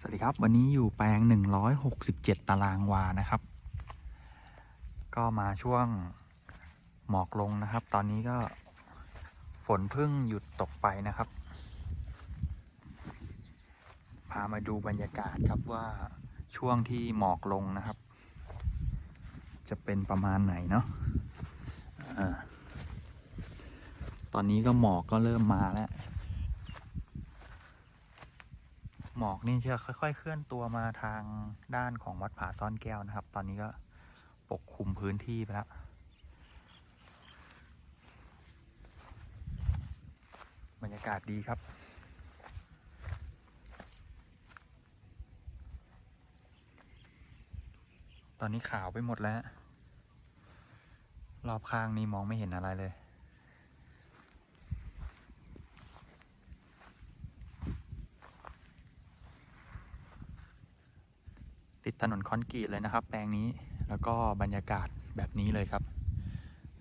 สวัสดีครับ วันนี้อยู่แปลง 167 ตารางวานะครับ ก็มาช่วงหมอกลงนะครับ ตอนนี้ก็ฝนเพิ่งหยุดตกไปนะครับ พามาดูบรรยากาศครับว่าช่วงที่หมอกลงนะครับ จะเป็นประมาณไหนเนาะอ่าตอนนี้ก็หมอกก็เริ่มมาแล้ว หมอกนี่จะค่อย ๆ เคลื่อนตัวมาทางด้านของวัดผาซ่อนแก้วนะครับ ตอนนี้ก็ปกคลุมพื้นที่ไปแล้วบรรยากาศดีครับ ตอนนี้ขาวไปหมดแล้ว รอบข้างนี้มองไม่เห็นอะไรเลย ติดถนนคอนกรีตเลยนะครับ แปลงนี้แล้วก็บรรยากาศแบบนี้เลยครับ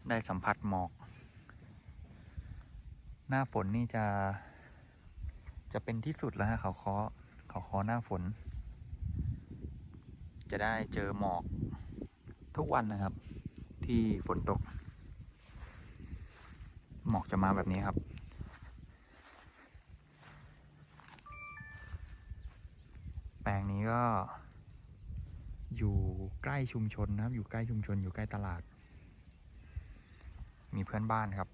ได้สัมผัสหมอก หน้าฝนนี่จะ จะเป็นที่สุดแล้วฮะเขาคาะเขาคาะหน้าฝน จะได้เจอหมอกทุกวันนะครับ ที่ฝนตก หมอกจะมาแบบนี้ครับแปลงนี้ก็ อยู่ใกล้ชุมชนนะครับ อยู่ใกล้ชุมชน อยู่ใกล้ตลาด มีเพื่อนบ้านครับ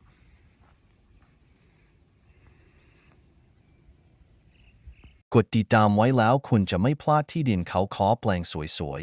กดติดตามไว้แล้วคุณจะไม่พลาดที่ดินเขาคอแปลงสวย